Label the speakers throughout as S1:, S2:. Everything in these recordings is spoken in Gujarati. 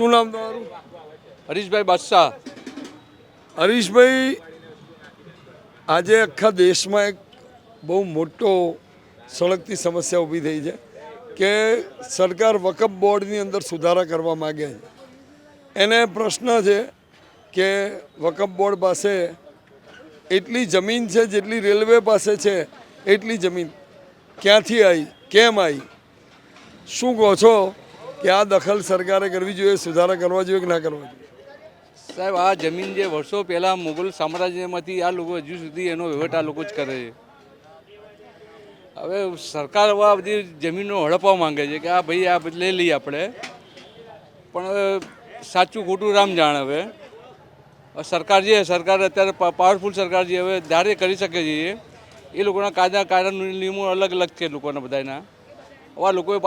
S1: શું નામ તમારું?
S2: હરીશભાઈ બાદશાહ.
S1: હરીશભાઈ, આજે આખા દેશમાં એક બહુ મોટો સળગતી સમસ્યા ઊભી થઈ છે કે સરકાર વકફ બોર્ડની અંદર સુધારા કરવા માગે છે. એને પ્રશ્ન છે કે વકફ બોર્ડ પાસે એટલી જમીન છે, જેટલી રેલવે પાસે છે, એટલી જમીન ક્યાંથી આવી કેમ આવી શું કહો છો? કે આ દખલ સરકારે કરવી જોઈએ, સુધારા કરવા જોઈએ કે ના કરવા જોઈએ?
S2: સાહેબ, આ જમીન જે વર્ષો પહેલાં મુગલ સામ્રાજ્યમાંથી આ લોકો હજુ સુધી એનો વહીવટ આ લોકો જ કરે છે. હવે સરકાર આ બધી જમીનો હડપવા માંગે છે કે આ ભાઈ આ લઈ લઈએ આપણે. પણ હવે સાચું ખોટું રામ જાણ હવે? સરકાર જે, સરકાર અત્યારે પાવરફુલ સરકાર જે હવે ધારે કરી શકે છે. એ. લોકોના કાયદા કાયદા નિયમો અલગ અલગ છે લોકોના બધાના. હવે આ લોકોએ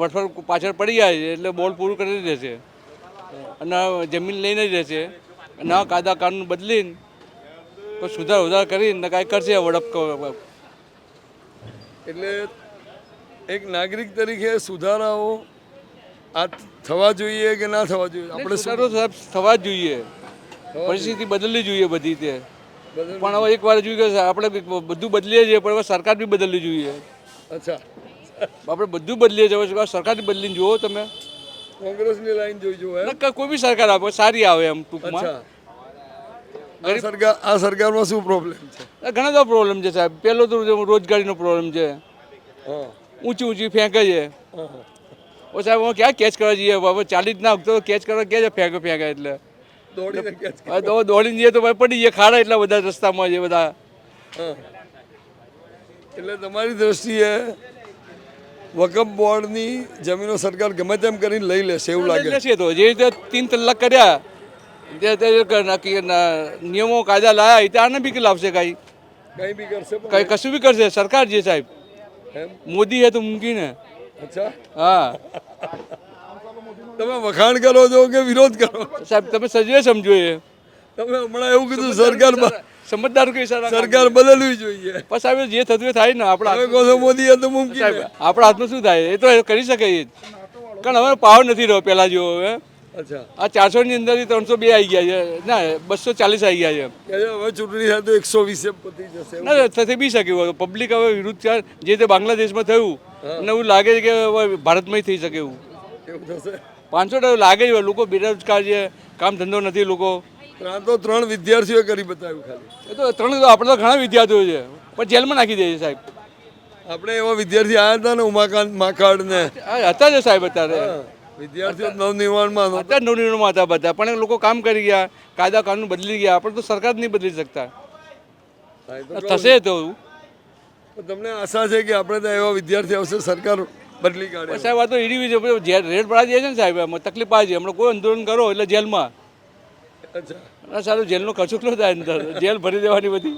S2: વરફર પાછળ પડી જાય છે એટલે બોલ પૂરું કરી દેશે અને જમીન લઈને જ અને આ કાયદા કાનૂન બદલીને કોઈ સુધાર ઉધાર કરીને કાંઈ કરશે વડપ
S1: એટલે એક નાગરિક તરીકે સુધારાઓ આ થવા જોઈએ કે ના થવા જોઈએ? આપણે
S2: સુધારો સાહેબ થવા જ જોઈએ. પરિસ્થિતિ બદલવી જોઈએ બધી તે. પણ હવે એક વાર જોયું કે આપણે બધું બદલીએ છીએ પણ હવે સરકાર બી બદલવી જોઈએ.
S1: અચ્છા.
S2: આપણે બધું બદલીએ છીએ. છે સરકાર બદલીને જુઓ તમે.
S1: કોંગ્રેસની લાઈન જોઈ
S2: જુઓ કોઈ બી સરકાર આપે સારી આવે એમ ટૂંકમાં.
S1: સરકાર આ સરકારમાં શું પ્રોબ્લેમ છે?
S2: ઘણા બધા પ્રોબ્લેમ છે સાહેબ. પહેલો તો રોજગારીનો પ્રોબ્લેમ છે. ઊંચી ઊંચી ફેંકે છે. ઓ સાહેબ હું ક્યાં કેચ કરવા જઈએ? હવે ચાલીસ ના તો કેચ કરવા ક્યાં ફેંકે ફેંકે એટલે.
S1: દોડીને
S2: જઈએ તો ભાઈ પડી જઈએ. ખાડા એટલા બધા રસ્તામાં છે બધા.
S1: એટલે તમારી દ્રષ્ટિએ વકફ બોર્ડની જમીનો સરકાર ગમે તેમ કરીને લઈ લેશે એવું લાગે.
S2: છે તો જે રીતે તીન તલાક કર્યા નિયમો કાયદા લાયા એ આને બી લાવશે કાંઈ.
S1: કઈ બી કરશે
S2: કંઈ કશું બી કરશે સરકાર જે સાહેબ. મોદી હે તો મુમકિન હે
S1: અચ્છા.
S2: હા.
S1: તમે વખાણ કરો છો કે વિરોધ કરો?
S2: સાહેબ તમે સજવે સમજો એ.
S1: તમે હમણાં એવું કીધું સરકાર બ-
S2: સમજદાર કોઈ સર
S1: સરકાર બદલવી જોઈએ.
S2: પછી આવે જે થતું એ થાય ને આપણા
S1: મોદી તો મુમકિન
S2: આપણા હાથમાં શું થાય? એ તો કરી શકે એ કારણ હવે પાવર નથી રહ્યો પહેલાં જેવો હવે.
S1: અચ્છા.
S2: આ ચારસો ની અંદર ત્રણસો બે આવી ગયા છે. ના બસો ચાલીસ આવી ગયા છે.
S1: હવે ચૂંટણી થાય તો એકસો વીસે પતી જશે
S2: ના થતી બી શકે. પબ્લિક હવે વિરુદ્ધ છે જે રીતે બાંગ્લાદેશમાં થયું અને એવું લાગે છે કે ભારતમાં થઈ શકે એવું. પાંચસો લાગે છે. લોકો બેરોજગાર છે કામ ધંધો નથી લોકો
S1: આ તો ત્રણ વિદ્યાર્થીઓએ કરી બતાવ્યું ખાલી.
S2: એ તો ત્રણ આપણે તો ઘણા વિદ્યાર્થીઓ છે પણ જેલમાં નાખી દે છે સાહેબ.
S1: આપણે એવા વિદ્યાર્થી આવ્યા હતા ને ઉમાકાંત માકાડ ને.
S2: હતા જ સાહેબ અત્યારે.
S1: વિદ્યાર્થીઓ નવનિર્માણમાં
S2: અત્યારે નવનિર્માણમાં હતા બધા પણ લોકો કામ કરી ગયા કાયદા કાનૂન બદલી ગયા આપણે તો સરકાર જ નહીં બદલી શકતા. થશે તો.
S1: તમને આશા છે કે આપણે ત્યાં એવા વિદ્યાર્થી આવશે સરકાર બદલી કાઢે.
S2: સાહેબ આ તો ઈડી રેડ પડા જાય છે ને સાહેબ તકલીફ આવે છે હમણાં કોઈ આંદોલન કરો એટલે જેલમાં.
S1: અચ્છા.
S2: સારું જેલનો ખર્ચો કેટલો થાય? અંદર જેલ ભરી દેવાની બધી?